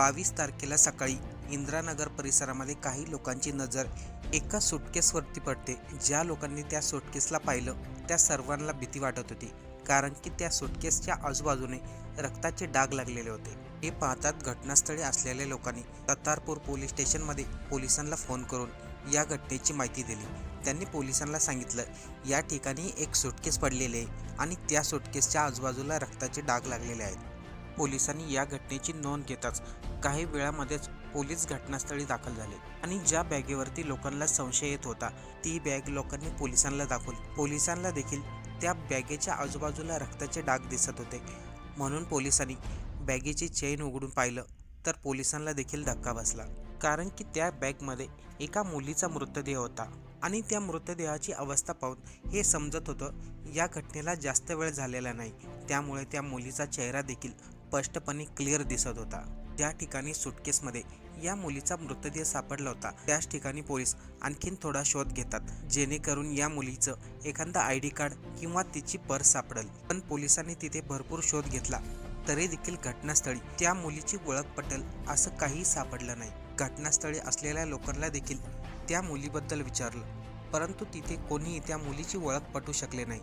बावीस तारखेला सकाळी इंदिरानगर परिसरामध्ये काही लोकांची नजर एका सुटकेसवरती पडते. ज्या लोकांनी त्या सुटकेसला पाहिलं त्या सर्वांना भीती वाटत होती. कारण की त्या सुटकेसच्या आजूबाजूने रक्ताचे डाग लागलेले होते. हे पाहतात घटनास्थळी असलेल्या लोकांनी ततारपूर पोलीस स्टेशनमध्ये पोलिसांना फोन करून या घटनेची माहिती दिली. त्यांनी पोलिसांना सांगितलं या ठिकाणी एक सुटकेस पडलेले आहे आणि त्या सुटकेसच्या आजूबाजूला रक्ताचे डाग लागलेले आहेत. पोलिसांनी या घटनेची नोंद घेताच काही वेळामध्येच पोलीस घटनास्थळी दाखल झाले आणि ज्या बॅगेवरती लोकांना संशय येत होता ती बॅग लोकांनी पोलिसांना दाखवली. पोलिसांना देखील त्या बॅगेच्या आजूबाजूला रक्ताचे डाग दिसत होते. म्हणून पोलिसांनी बॅगेची चेन उघडून पाहिलं तर पोलिसांना देखील धक्का बसला. कारण की त्या बॅगमध्ये एका मुलीचा मृतदेह होता आणि त्या मृतदेहाची अवस्था पाहून हे समजत होतं या घटनेला जास्त वेळ झालेला नाही. त्यामुळे त्या मुलीचा चेहरा देखील स्पष्टपणे क्लिअर दिसत होता. ज्या ठिकाणी सुटकेसमध्ये या मुलीचा मृतदेह सापडला होता. त्याच ठिकाणी पोलीस आणखीन थोडा शोध घेतात जेणेकरून या मुलीचं एखादा आय डी कार्ड किंवा तिची पर्स सापडेल. पण पोलिसांनी तिथे भरपूर शोध घेतला तरी देखील घटनास्थळी त्या मुलीची ओळख पटेल असं काही सापडलं नाही. घटनास्थळी असलेल्या लोकांना देखील त्या मुलीबद्दल विचारलं परंतु तिथे कोणीही त्या मुलीची ओळख पटू शकले नाही.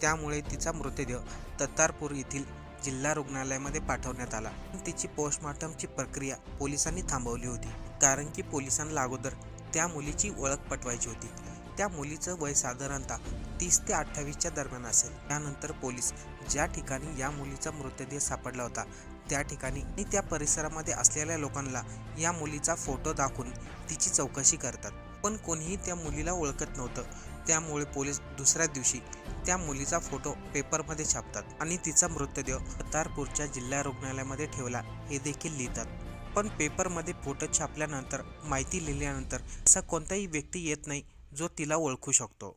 त्यामुळे तिचा मृतदेह तत्तारपूर येथील जिल्हा रुग्णालयामध्ये पाठवण्यात आला. तिची पोस्टमॉर्टमची प्रक्रिया पोलिसांनी थांबवली होती कारण की पोलिसांना अगोदर त्या मुलीची ओळख पटवायची होती. त्या मुलीचं वय साधारणतः तीस ते अठ्ठावीसच्या दरम्यान असेल. त्यानंतर पोलीस ज्या ठिकाणी या मुलीचा मृतदेह सापडला होता त्या ठिकाणी आणि त्या परिसरामध्ये असलेल्या लोकांना या मुलीचा फोटो दाखवून तिची चौकशी करतात. पण कोणीही त्या मुलीला ओळखत नव्हतं. त्यामुळे पोलीस दुसऱ्या दिवशी त्या मुलीचा फोटो पेपरमध्ये छापतात आणि तिचा मृतदेह अतारपूरच्या जिल्हा रुग्णालयामध्ये ठेवला. हे देखील लिहितात. पण पेपरमध्ये फोटो छापल्यानंतर माहिती लिहिल्यानंतर असा कोणताही व्यक्ती येत नाही जो तिला ओळखू शकतो.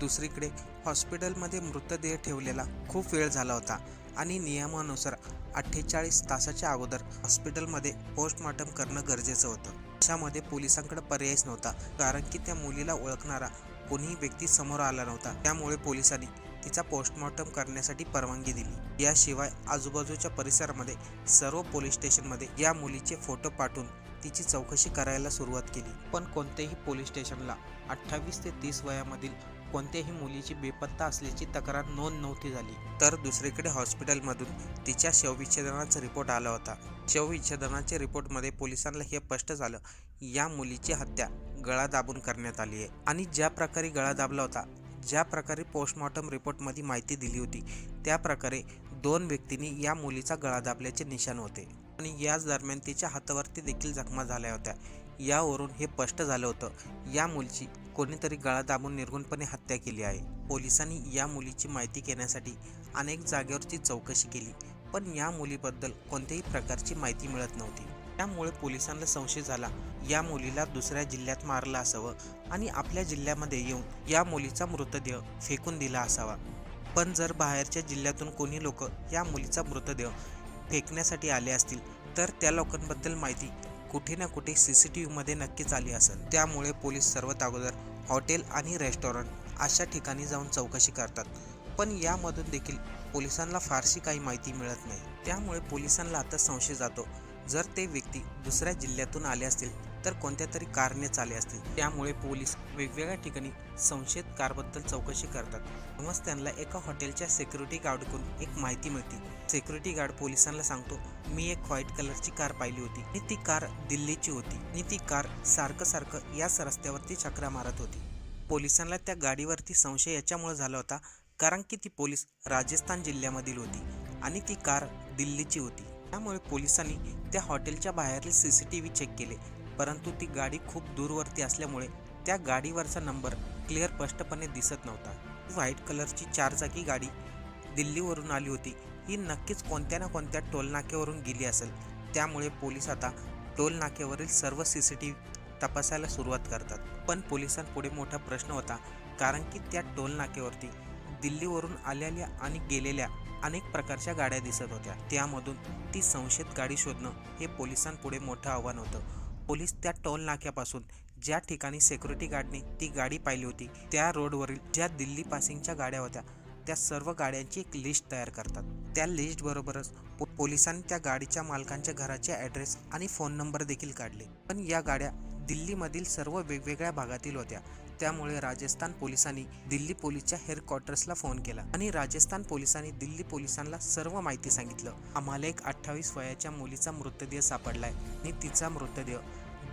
दुसरीकडे हॉस्पिटलमध्ये मृतदेह ठेवलेला खूप वेळ झाला होता आणि नियमानुसार अठ्ठेचाळीस तासाच्या अगोदर हॉस्पिटलमध्ये पोस्टमॉर्टम करणं गरजेचं होतं. अशामध्ये पोलिसांकडे पर्यायच नव्हता कारण की त्या मुलीला ओळखणारा कोणीही व्यक्ती समोर आला नव्हता. त्यामुळे पोलिसांनी तिचा पोस्टमॉर्टम करण्यासाठी परवानगी दिली. याशिवाय आजूबाजूच्या परिसरामध्ये सर्व पोलीस स्टेशनमध्ये या मुलीचे फोटो पाठवून तिची चौकशी करायला सुरुवात केली. पण कोणत्याही पोलीस स्टेशनला अठ्ठावीस ते तीस वयामधील कोणत्याही मुलीची बेपत्ता असल्याची तक्रार नोंद नव्हती झाली. तर दुसरीकडे हॉस्पिटलमधून तिच्या शवविच्छेदनाचा रिपोर्ट आला होता. शवविच्छेदनाच्या रिपोर्टमध्ये पोलिसांना हे स्पष्ट झालं या मुलीची हत्या गळा दाबून करण्यात आली आहे. आणि ज्या प्रकारे गळा दाबला होता ज्या प्रकारे पोस्टमॉर्टम रिपोर्टमध्ये माहिती दिली होती त्या प्रकारे दोन व्यक्तींनी या मुलीचा गळा दाबल्याचे निशाण होते. आणि याच दरम्यान तिच्या हातावरती देखील जखमा झाल्या होत्या. यावरून हे स्पष्ट झालं होतं या मुलीची कोणीतरी गळा दाबून निर्गुणपणे हत्या केली आहे. पोलिसांनी या मुलीची माहिती घेण्यासाठी अनेक जागेवरची चौकशी केली पण या मुलीबद्दल कोणत्याही प्रकारची माहिती मिळत नव्हती. त्यामुळे पोलिसांना संशय झाला या मुलीला दुसऱ्या जिल्ह्यात मारलं असावं आणि आपल्या जिल्ह्यामध्ये येऊन या मुलीचा मृतदेह फेकून दिला असावा. पण जर बाहेरच्या जिल्ह्यातून कोणी लोक या मुलीचा मृतदेह फेकण्यासाठी आले असतील तर त्या लोकांबद्दल माहिती कुठे ना कुठे सी सी टी व्हीमध्ये नक्कीच आली असेल. त्यामुळे पोलीस सर्वात अगोदर हॉटेल आणि रेस्टॉरंट अशा ठिकाणी जाऊन चौकशी करतात. पण यामधून देखील पोलिसांना फारशी काही माहिती मिळत नाही. त्यामुळे पोलिसांना आता संशय जातो. जर ते व्यक्ती दुसऱ्या जिल्ह्यातून आले असतील तर कोणत्या तरी कारणे चाले असतील. त्यामुळे पोलीस वेगवेगळ्या ठिकाणी संशयित कारबद्दल चौकशी करतात. तेव्हाच त्यांना एका हॉटेलच्या सिक्युरिटी गार्डकडून एक माहिती मिळते. सिक्युरिटी गार्ड पोलिसांना सांगतो मी एक व्हाईट कलरची कार पाहिली होती. आणि ती कार दिल्लीची होती. आणि ती कार सारखं सारखं याच रस्त्यावरती चक्रा मारत होती. पोलिसांना त्या गाडीवरती संशय याच्यामुळे झाला होता कारण की ती पोलीस राजस्थान जिल्ह्यामधील होती आणि ती कार दिल्लीची होती. त्यामुळे पोलिसांनी त्या हॉटेलच्या बाहेरील C C T V check केले. परंतु ती गाडी खूप दूरवरती असल्यामुळे त्या गाडीवरचा नंबर क्लिअर स्पष्टपणे दिसत नव्हता. व्हाईट कलरची चारचाकी गाडी दिल्लीवरून आली होती. ही नक्कीच कोणत्या ना कोणत्या टोलनाक्यावरून गेली असेल. त्यामुळे पोलीस आता टोल नाक्यावरील सर्व सी सी टी व्ही तपासायला सुरुवात करतात. पण पोलिसांपुढे मोठा प्रश्न होता कारण की त्या टोलनाक्यावरती दिल्लीवरून आलेल्या आणि गेलेल्या अनेक प्रकारच्या गाड्या दिसत होत्या. त्यामधून ती संशयित गाडी शोधणं हे पोलिसांपुढे मोठं आव्हान होतं. पोलीस त्या टोल नाक्यापासून ज्या ठिकाणी सिक्युरिटी गार्डने ती गाडी पाहिली होती त्या रोडवरील ज्या दिल्ली पासिंगच्या गाड्या होत्या त्या सर्व गाड्यांची एक लिस्ट तयार करतात. त्या लिस्टबरोबरच पो- पोलिसांनी त्या गाडीच्या मालकांच्या घराचे ॲड्रेस आणि फोन नंबर देखील काढले. पण या गाड्या दिल्लीमधील सर्व वेगवेगळ्या भागातील होत्या. त्यामुळे राजस्थान पोलिसांनी दिल्ली पोलीसच्या हेडक्वार्टर्सला फोन केला आणि राजस्थान पोलिसांनी दिल्ली पोलिसांना सर्व माहिती सांगितलं. आम्हाला एक अठ्ठावीस वयाच्या मुलीचा मृतदेह सापडलाय आणि तिचा मृतदेह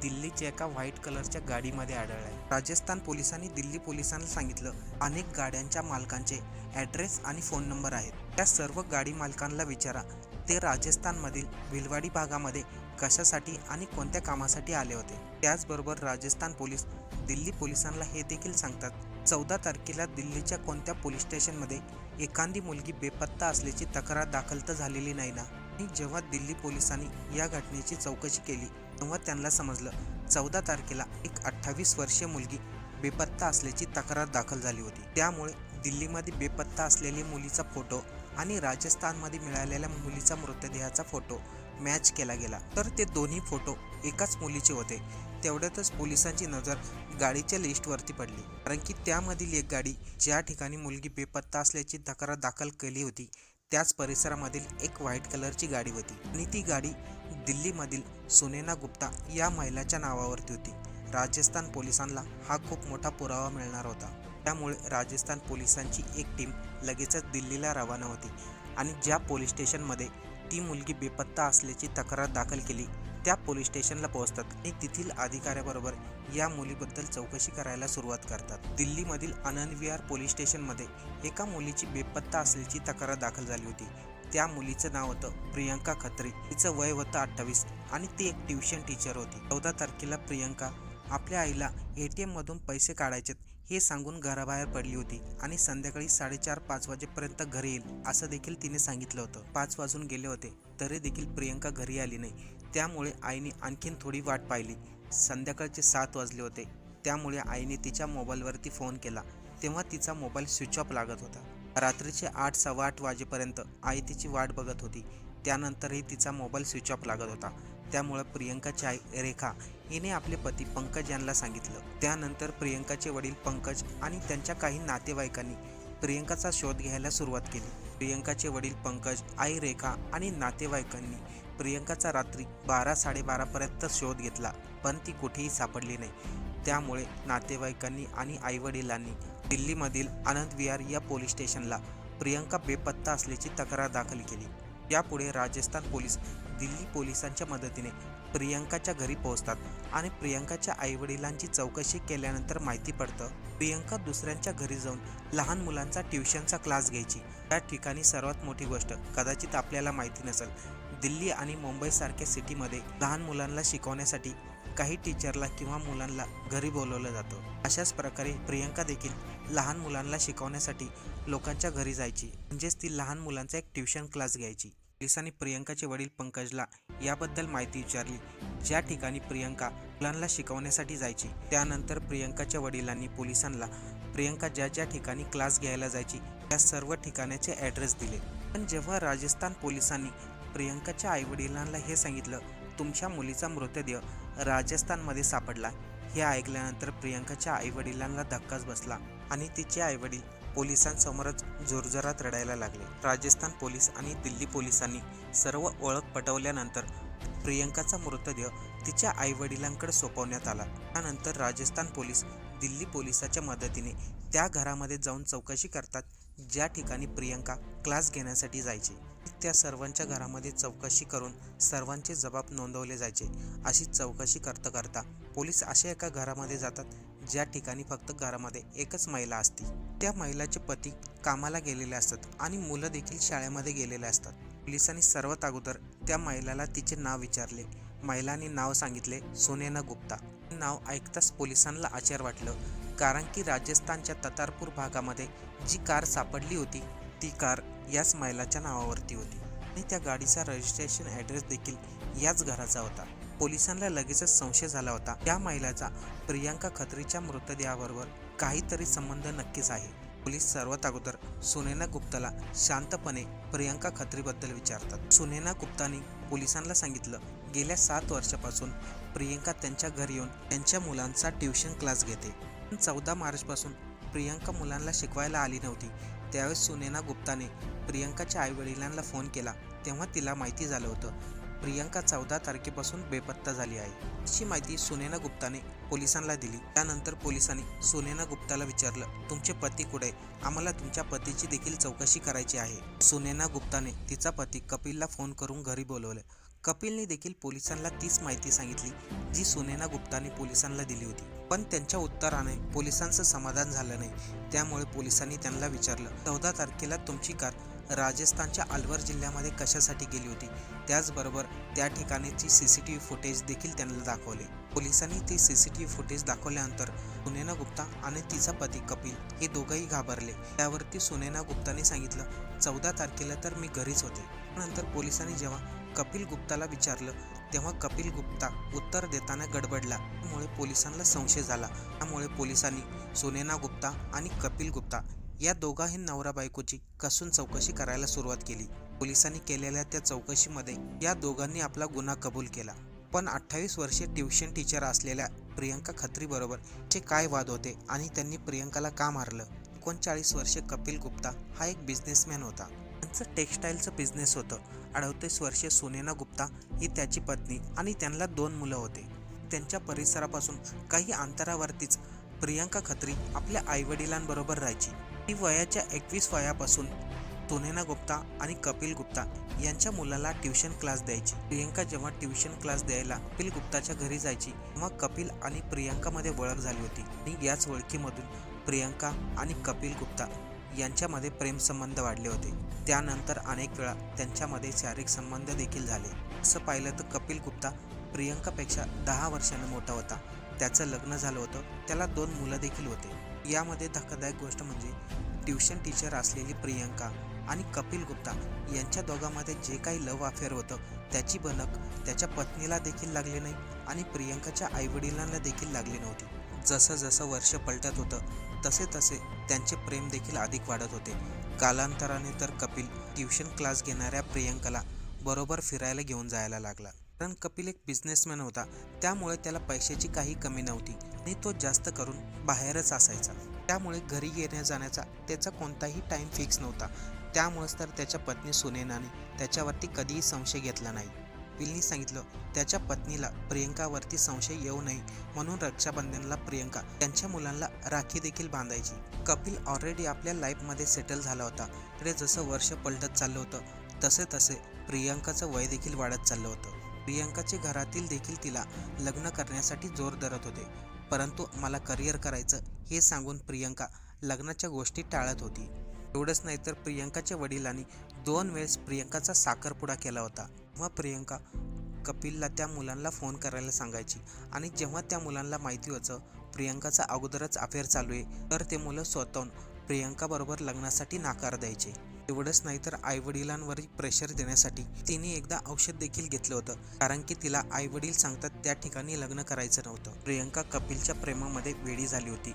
दिल्लीच्या एका व्हाईट कलरच्या गाडीमध्ये आढळलाय. राजस्थान पोलिसांनी दिल्ली पोलिसांना सांगितलं अनेक गाड्यांच्या मालकांचे ॲड्रेस आणि फोन नंबर आहेत. त्या सर्व गाडी मालकांना विचारा ते राजस्थानमधील भिलवाडी भागामध्ये कशासाठी आणि कोणत्या कामासाठी आले होते? त्याचबरोबर राजस्थान पोलीस दिल्ली पोलिसांना हे देखील सांगतात चौदा तारखेला दिल्लीच्या कोणत्या पोलीस स्टेशनमध्ये एखादी मुलगी बेपत्ता असल्याची तक्रार दाखल तर झालेली नाही ना? आणि जेव्हा दिल्ली पोलिसांनी या घटनेची चौकशी केली तेव्हा त्यांना समजलं चौदा तारखेला एक अठ्ठावीस वर्षीय मुलगी बेपत्ता असल्याची तक्रार दाखल झाली होती. त्यामुळे दिल्लीमध्ये बेपत्ता असलेली मुलीचा फोटो आणि राजस्थानमध्ये मिळालेल्या मुलीचा मृतदेहाचा फोटो मॅच केला गेला. तर ते दोन्ही फोटो एकाच मुलीचे होते. तेवढ्यातच पोलिसांची नजर गाडीच्या लिस्टवरती पडली. कारण की त्यामधील एक गाडी ज्या ठिकाणी मुलगी बेपत्ता असल्याची तक्रार दाखल केली होती त्याच परिसरामधील एक व्हाईट कलरची गाडी होती आणि ती गाडी दिल्लीमधील सुनेना गुप्ता या महिलाच्या नावावरती होती. राजस्थान पोलिसांना हा खूप मोठा पुरावा मिळणार होता. त्यामुळे राजस्थान पोलिसांची एक टीम लगेचच दिल्लीला रवाना होती आणि ज्या पोलीस स्टेशनमध्ये ती मुलगी बेपत्ता असल्याची तक्रार दाखल केली त्या पोलीस स्टेशनला पोहोचतात आणि तेथील अधिकाऱ्याबरोबर या मुलीबद्दल चौकशी करायला सुरुवात करतात. दिल्लीमधील आनंदविहार पोलीस स्टेशनमध्ये एका मुलीची बेपत्ता असल्याची तक्रार दाखल झाली होती. त्या मुलीचं नाव होतं प्रियंका खत्री. तिचं वय होतं अठ्ठावीस आणि ती एक ट्युशन टीचर होती. चौदा तारखेला प्रियंका आपल्या आईला ए टी एममधून पैसे काढायचेत हे सांगून घराबाहेर पडली होती आणि संध्याकाळी साडेचार पाच वाजेपर्यंत घरी येईल असं देखील तिने सांगितलं होतं. पाच वाजून गेले होते तरी देखील प्रियंका घरी आली नाही. त्यामुळे आईने आणखीन थोडी वाट पाहिली. संध्याकाळचे सात वाजले होते. त्यामुळे आईने तिच्या मोबाईलवरती फोन केला. तेव्हा तिचा मोबाईल स्विच ऑफ लागत होता. रात्रीचे आठ सव्वा आठ वाजेपर्यंत आई तिची वाट बघत होती. त्यानंतरही तिचा मोबाईल स्विच ऑफ लागत होता. त्यामुळे प्रियंकाची आई रेखा हिने आपले पती पंकज यांना सांगितलं. त्यानंतर प्रियंकाचे वडील पंकज आणि त्यांच्या काही नातेवाईकांनी प्रियंकाचा शोध घ्यायला सुरुवात केली. प्रियंकाचे वडील पंकज आई रेखा आणि नातेवाईकांनी प्रियंकाचा रात्री बारा साडेबारापर्यंत शोध घेतला पण ती कुठेही सापडली नाही. त्यामुळे नातेवाईकांनी आणि आईवडिलांनी दिल्लीमधील आनंद विहार या पोलीस स्टेशनला प्रियंका बेपत्ता असल्याची तक्रार दाखल केली. यापुढे राजस्थान पोलीस दिल्ली पोलिसांच्या मदतीने प्रियंकाच्या घरी पोहोचतात आणि प्रियंकाच्या आईवडिलांची चौकशी केल्यानंतर माहिती पडतं प्रियंका दुसऱ्यांच्या घरी जाऊन लहान मुलांचा ट्युशनचा क्लास घ्यायची. त्या ठिकाणी सर्वात मोठी गोष्ट कदाचित आपल्याला माहिती नसेल दिल्ली आणि मुंबईसारख्या सिटीमध्ये लहान मुलांना शिकवण्यासाठी काही टीचरला किंवा मुलांना घरी बोलवलं जातं. अशाच प्रकारे प्रियंका देखील लहान मुलांना शिकवण्यासाठी लोकांच्या घरी जायची. म्हणजेच ती लहान मुलांचा एक ट्युशन क्लास घ्यायची. पोलिसांनी प्रियंकाचे वडील पंकजला याबद्दल माहिती विचारली. ज्या ठिकाणी प्रियंका मुलांना शिकवण्यासाठी जायची त्यानंतर प्रियंकाच्या वडिलांनी पोलिसांना प्रियंका ज्या ज्या ठिकाणी क्लास घ्यायला जायची त्या सर्व ठिकाणाचे ॲड्रेस दिले. पण जेव्हा राजस्थान पोलिसांनी प्रियंकाच्या आईवडिलांना हे सांगितलं तुमच्या मुलीचा मृतदेह राजस्थानमध्ये सापडला. हे ऐकल्यानंतर प्रियंकाच्या आईवडिलांना धक्काच बसला आणि तिचे आईवडील पोलिसांसमोरच जोरजोरात रडायला लागले. राजस्थान पोलीस आणि दिल्ली पोलिसांनी सर्व ओळख पटवल्यानंतर प्रियंकाचा मृतदेह तिच्या आईवडिलांकडे सोपवण्यात आला. त्यानंतर राजस्थान पोलीस दिल्ली पोलिसाच्या मदतीने त्या घरामध्ये जाऊन चौकशी करतात ज्या ठिकाणी प्रियंका क्लास घेण्यासाठी जायची. त्या सर्वांच्या घरामध्ये चौकशी करून सर्वांचे जबाब नोंदवले जायचे. अशी चौकशी करता करता पोलीस अशा एका घरामध्ये जातात ज्या ठिकाणी फक्त घरामध्ये एकच महिला असती त्या महिलाचे पती कामाला गेलेले असतात आणि मुलं देखील शाळेमध्ये गेलेले असतात. पोलिसांनी सर्वात अगोदर त्या महिलाला तिचे नाव विचारले. महिलांनी नाव सांगितले सोनेना गुप्ता. नाव ऐकताच पोलिसांना आश्चर्य वाटलं कारण की राजस्थानच्या ततारपूर भागामध्ये जी कार सापडली होती ती कार याच महिलाच्या नावावरती होती. आणि त्या गाडीचा रजिस्ट्रेशन ॲड्रेस देखील याच घराचा होता. पोलिसांना लगेचच संशय झाला होता. त्या महिलाचा प्रियांका खत्रीच्या मृतदेहाबरोबर काहीतरी संबंध नक्कीच आहे. पोलीस सर्वात अगोदर सुनेना गुप्ताला शांतपणे प्रियांका खत्रीबद्दल विचारतात. सुनेना गुप्ताने पोलिसांना सांगितलं गेल्या सात वर्षापासून प्रियंका त्यांच्या घरी येऊन त्यांच्या मुलांचा ट्युशन क्लास घेते. चौदा मार्चपासून प्रियांका मुलांना शिकवायला आली नव्हती. त्यावेळेस सुनेना गुप्ताने प्रियंकाच्या आईवडिलांना फोन केला तेव्हा तिला माहिती झालं होतं प्रियांका चौदा तारखेपासून बेपत्ता झाली आहे. अशी माहिती सुनेना गुप्ताने पोलिसांना दिली. त्यानंतर पोलिसांनी सुनेना गुप्ताला विचारलं तुमचे पती कुठे आम्हाला तुमच्या पतीची देखील चौकशी करायची आहे. सुनेना गुप्ताने तिचा पती कपिलला फोन करून घरी बोलवलं. कपिलने देखील पोलिसांना तीच माहिती सांगितली जी सुनेना गुप्ताने पोलिसांना दिली होती. पण त्यांच्या उत्तराने पोलिसांचं समाधान झालं नाही. त्यामुळे पोलिसांनी त्यांना विचारलं चौदा तारखेला तुमची कार राजस्थानच्या अलवर जिल्ह्यामध्ये कशासाठी गेली होती? त्याचबरोबर त्या ठिकाणीची C C T V footage देखील त्यांना दाखवले. पोलिसांनी ती C C T V footage दाखवल्यानंतर सुनेना गुप्ता आणि तिचा पती कपिल हे दोघंही घाबरले. त्यावरती सुनेना गुप्ताने सांगितलं चौदा तारखेला तर मी घरीच होते. नंतर पोलिसांनी जेव्हा कपिल गुप्ताला विचारलं तेव्हा कपिल गुप्ता उत्तर देताना गडबडला. त्यामुळे पोलिसांना संशय झाला. त्यामुळे पोलिसांनी सुनेना गुप्ता आणि कपिल गुप्ता या दोघाही नवरा बायकोची कसून चौकशी करायला सुरुवात केली. पोलिसांनी केलेल्या त्या चौकशीमध्ये या दोघांनी आपला गुन्हा कबूल केला. पण अठ्ठावीस वर्षे ट्युशन टीचर असलेल्या प्रियंका खत्री बरोबर चे काय वाद होते आणि त्यांनी प्रियंकाला का मारलं? एकोणचाळीस वर्षे कपिल गुप्ता हा एक बिझनेसमॅन होता. त्यांचं टेक्स्टाईलचं बिझनेस होतं. अडतीस वर्षे सुनेना गुप्ता ही त्याची पत्नी आणि त्यांना दोन मुलं होते. त्यांच्या परिसरापासून काही अंतरावरतीच प्रियांका खत्री आपल्या आईवडिलांबरोबर राहायची. ती वयाच्या एकवीस वयापासून सोनेना गुप्ता आणि कपिल गुप्ता यांच्या मुलाला ट्युशन क्लास द्यायची. प्रियांका जेव्हा ट्युशन क्लास द्यायला कपिल गुप्ताच्या घरी जायची तेव्हा कपिल आणि प्रियांकामध्ये ओळख झाली होती. आणि याच ओळखीमधून प्रियांका आणि कपिल गुप्ता यांच्यामध्ये प्रेमसंबंध वाढले होते. त्यानंतर अनेक वेळा त्यांच्यामध्ये शारीरिक संबंध देखील झाले. असं पाहिलं तर कपिल गुप्ता प्रियंकापेक्षा दहा वर्षांनी मोठा होता. त्याचं लग्न झालं होतं. त्याला दोन मुलं देखील होते. यामध्ये धक्कादायक गोष्ट म्हणजे ट्युशन टीचर असलेली प्रियंका आणि कपिल गुप्ता यांच्या दोघांमध्ये जे काही लव अफेअर होतं त्याची बनक त्याच्या पत्नीला देखील लागली नाही आणि प्रियंकाच्या आईवडिलांना देखील लागली नव्हती. जसं जसं वर्ष पलटत होतं तसे तसे त्यांचे प्रेम देखील अधिक वाढत होते. कालांतराने तर कपिल ट्युशन क्लास घेणाऱ्या प्रियंकाला बरोबर फिरायला घेऊन जायला लागला. कारण कपिल एक बिझनेसमॅन होता. त्यामुळे त्याला पैशाची काही कमी नव्हती आणि तो जास्त करून बाहेरच असायचा. त्यामुळे घरी येण्या जाण्याचा त्याचा कोणताही टाईम फिक्स नव्हता. त्यामुळेच तर त्याच्या पत्नी सुनेनाने त्याच्यावरती कधीही संशय घेतला नाही. कपिलनी सांगितलं त्याच्या पत्नीला प्रियंकावरती संशय येऊ नये म्हणून रक्षाबंधनला प्रियंका त्यांच्या मुलांना राखी देखील बांधायची. कपिल ऑलरेडी आपल्या लाईफमध्ये सेटल झाला होता. तरी जसं वर्ष पलटत चाललं होतं तसे तसे प्रियंकाचं वय देखील वाढत चाललं होतं. प्रियांकाचे घरातील देखील तिला लग्न करण्यासाठी जोर धरत होते. परंतु मला करिअर करायचं हे सांगून प्रियंका लग्नाच्या गोष्टी टाळत होती. एवढंच नाही तर प्रियंकाच्या वडिलांनी दोन वेळेस प्रियंकाचा साखरपुडा केला होता. तेव्हा प्रियंका कपिलला त्या मुलांना फोन करायला सांगायची आणि जेव्हा त्या मुलांना माहिती व्हायचं प्रियंकाचा अगोदरच अफेअर चालू आहे तर ते मुलं स्वतःहून प्रियंकाबरोबर लग्नासाठी नाकार द्यायचे. एवढंच नाही तर आईवडिलांवर प्रेशर देण्यासाठी तिने एकदा औषध देखील घेतलं होतं. कारण की तिला आईवडील सांगतात त्या ठिकाणी लग्न करायचं नव्हतं. प्रियंका कपिलच्या प्रेमामध्ये वेळी झाली होती.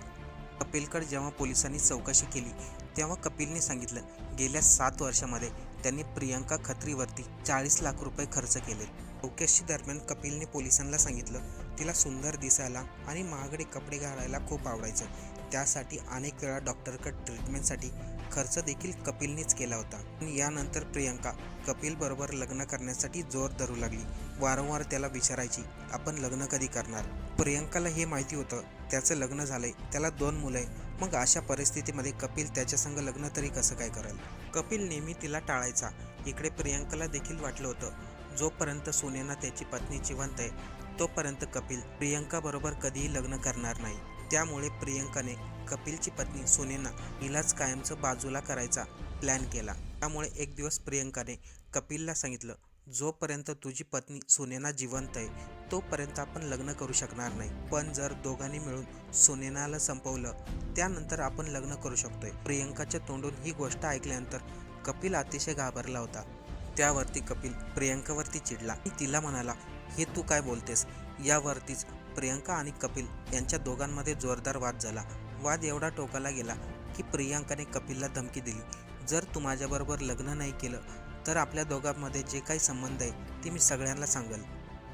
कपिलकडे जेव्हा पोलिसांनी चौकशी केली तेव्हा कपिलने सांगितलं गेल्या सात वर्षामध्ये त्यांनी प्रियंका खत्रीवरती चाळीस लाख रुपये खर्च केले. चौकशी दरम्यान कपिलने पोलिसांना सांगितलं तिला सुंदर दिसायला आणि महागडे कपडे घालायला खूप आवडायचं. त्यासाठी अनेक वेळा डॉक्टरकडे ट्रीटमेंटसाठी खर्च देखील कपिलनेच केला होता. यानंतर प्रियंका कपिल बरोबर लग्न करण्यासाठी जोर धरू लागली. वारंवार त्याला विचारायची आपण लग्न कधी करणार? प्रियंकाला हे माहिती होतं. त्याचं लग्न झालंय. त्याला दोन मुलं आहे मग अशा परिस्थितीमध्ये कपिल त्याच्या संग लग्न तरी कसं काय करेल? कपिल नेहमी तिला टाळायचा. इकडे प्रियंकाला देखील वाटलं होतं. जोपर्यंत सोनेना त्याची पत्नी जिवंत आहे तोपर्यंत कपिल प्रियंका बरोबर कधीही लग्न करणार नाही. त्यामुळे प्रियंकाने कपिलची पत्नी सुनेना हिलाच कायमचं बाजूला करायचा प्लॅन केला. त्यामुळे एक दिवस प्रियंकाने कपिलला सांगितलं जोपर्यंत तुझी पत्नी सुनेना जिवंत आहे तोपर्यंत आपण लग्न करू शकणार नाही. पण जर दोघांनी मिळून सुनेनाला संपवलं त्यानंतर आपण लग्न करू शकतोय. प्रियंकाच्या तोंडून ही गोष्ट ऐकल्यानंतर कपिल अतिशय घाबरला होता. त्यावरती कपिल प्रियंकावरती चिडला. आणि तिला म्हणाला हे तू काय बोलतेस? यावरतीच प्रियंका आणि कपिल यांच्या दोघांमध्ये जोरदार वाद झाला. वाद एवढा टोकाला गेला की प्रियंकाने कपिलला धमकी दिली. जर तू माझ्याबरोबर लग्न नाही केलं तर आपल्या दोघांमध्ये जे काही संबंध आहे ते मी सगळ्यांना सांगेल.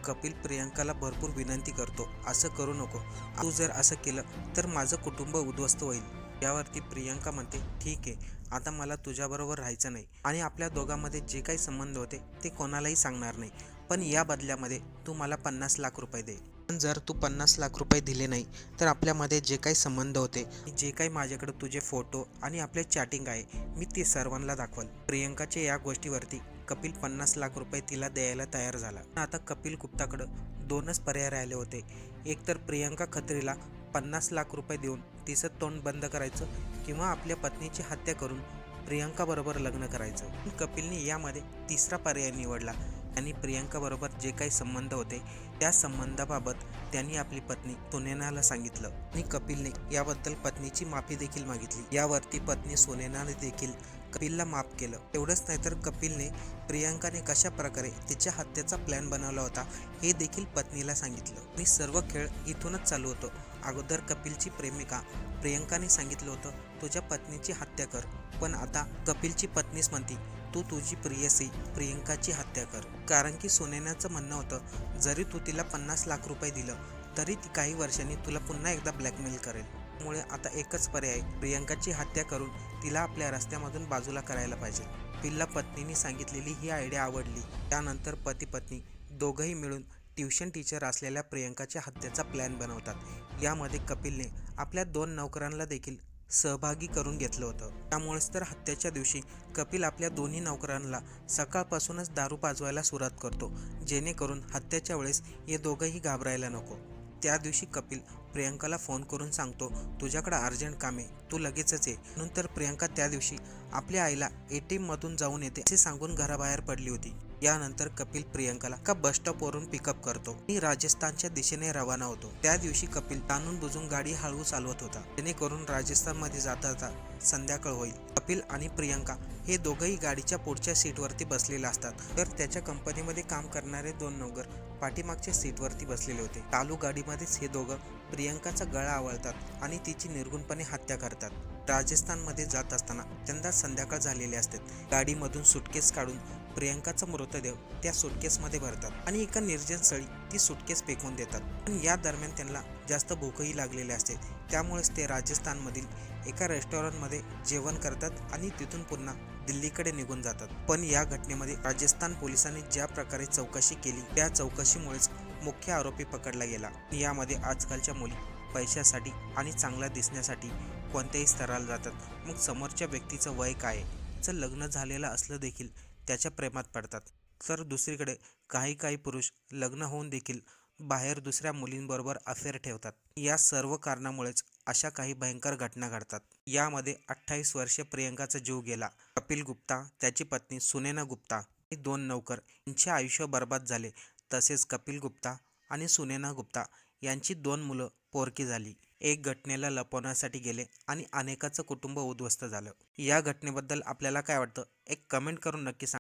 कपिल प्रियंकाला भरपूर विनंती करतो असं करू नको. तू जर असं केलं तर माझं कुटुंब उद्ध्वस्त होईल. यावरती प्रियंका म्हणते ठीक आहे आता मला तुझ्याबरोबर राहायचं नाही आणि आपल्या दोघांमध्ये जे काही संबंध होते ते कोणालाही सांगणार नाही. पण या बदल्यामध्ये तू मला पन्नास लाख रुपये दे. पण जर तू पन्नास लाख रुपये दिले नाही तर आपल्यामध्ये जे काही संबंध होते जे काही माझ्याकडे तुझे फोटो आणि आपले चॅटिंग आहे मी ते सर्वांना दाखवल प्रियंकाच्या या गोष्टीवरती कपिल पन्नास लाख रुपये तिला द्यायला तयार झाला. आता कपिल गुप्ताकडं दोनच पर्याय राहिले होते. एक तर प्रियंका खत्रीला पन्नास लाख रुपये देऊन तिचं तोंड बंद करायचं किंवा आपल्या पत्नीची हत्या करून प्रियंकाबरोबर लग्न करायचं. कपिलने यामध्ये तिसरा पर्याय निवडला. आणि प्रियांकाबरोबर जे काही संबंध होते त्या संबंधाबाबत त्यांनी आपली पत्नी सुनेनाला सांगितलं. आणि कपिलने याबद्दल पत्नीची माफी देखील मागितली. यावरती पत्नी सोनेनाने देखील कपिलला माफ केलं. एवढंच नाही तर कपिलने प्रियांकाने कशा प्रकारे तिच्या हत्येचा प्लॅन बनवला होता हे देखील पत्नीला सांगितलं. आणि सर्व खेळ इथूनच चालू होतो. अगोदर कपिलची प्रेमिका प्रियंकाने सांगितलं होतं तुझ्या पत्नीची हत्या कर. पण आता कपिलची पत्नीच म्हणती तू तुझी प्रियसी प्रियंकाची हत्या कर. कारण की सोनेनाचं म्हणणं होतं जरी तू तिला पन्नास लाख रुपये दिलं तरी ती काही वर्षांनी तुला पुन्हा एकदा ब्लॅकमेल करेल. त्यामुळे आता एकच पर्याय प्रियंकाची हत्या करून तिला आपल्या रस्त्यामधून बाजूला करायला पाहिजे. पिल्ला पत्नीने सांगितलेली ही आयडिया आवडली. त्यानंतर पती पत्नी दोघंही मिळून ट्युशन टीचर असलेल्या प्रियंकाच्या हत्येचा प्लॅन बनवतात. यामध्ये कपिलने आपल्या दोन नोकरांना देखील सहभागी करून घेतलं होतं. त्यामुळेच तर हत्याच्या दिवशी कपिल आपल्या दोन्ही नोकरांना सकाळपासूनच दारू पाजवायला सुरुवात करतो. जेणेकरून हत्याच्या वेळेस हे दोघंही घाबरायला नको. त्या दिवशी कपिल प्रियंकाला फोन करून सांगतो तुझ्याकडे अर्जंट काम आहे तू लगेचच ये. म्हणून तर प्रियंका त्या दिवशी आपल्या आईला ए टी एममधून जाऊन येते असे सांगून घराबाहेर पडली होती. यानंतर कपिल प्रियंकाला का बस स्टॉपवरून पिकअप करतो. आणि राजस्थानच्या दिशेने रवाना होतो. त्या दिवशी कपिल ताणून बुजून गाडी हळू चालवत होता. जेणेकरून राजस्थानमध्ये मध्ये जाता संध्याकाळ होईल. कपिल आणि प्रियंका हे दोघंही गाडीच्या पुढच्या सीटवरती बसलेले असतात. तर त्याच्या कंपनीमध्ये काम करणारे दोन नौकर पाठीमागच्या सीटवरती बसलेले होते. चालू गाडीमध्येच हे दोघं प्रियंकाचा गळा आवळतात आणि तिची निर्गुणपणे हत्या करतात. राजस्थानमध्ये जात असताना अत्यंत संध्याकाळ झालेली असते. गाडीमधून सुटकेस काढून प्रियांकाचा मृतदेह त्या सुटकेसमध्ये भरतात आणि एका निर्जन स्थळी ती सुटकेस फेकून देतात. पण या दरम्यान त्यांना जास्त भूकही लागलेली असते. त्यामुळेच ते राजस्थानमधील एका रेस्टॉरंटमध्ये जेवण करतात आणि तिथून पुन्हा दिल्लीकडे निघून जातात. पण या घटनेमध्ये राजस्थान पोलिसांनी ज्या प्रकारे चौकशी केली त्या चौकशीमुळेच मुख्य आरोपी पकडला गेला. यामध्ये आजकालच्या मुली पैशासाठी आणि चांगला दिसण्यासाठी कोणत्याही स्तराला जातात. मग समोरच्या व्यक्तीचं वय काय आहे? जर लग्न झालेलं असलं देखील त्याच्या प्रेमात पडतात. तर दुसरीकडे काही काही पुरुष लग्न होऊन देखील बाहेर दुसऱ्या मुलींबरोबर अफेअर ठेवतात. या सर्व कारणामुळेच अशा काही भयंकर घटना घडतात. यामध्ये अठ्ठावीस वर्षे प्रियंकाचा जीव गेला कपिल गुप्ता त्याची पत्नी सुनेना गुप्ता आणि दोन नौकर यांचे आयुष्य बर्बाद झाले. तसेच कपिल गुप्ता आणि सुनेना गुप्ता यांची दोन मुलं पोरकी झाली. एक घटनेला लपवण्यासाठी गेले आणि अनेकाचं कुटुंब उद्ध्वस्त झालं. या घटनेबद्दल आपल्याला काय वाटतं? एक कमेंट करून नक्की सांगा.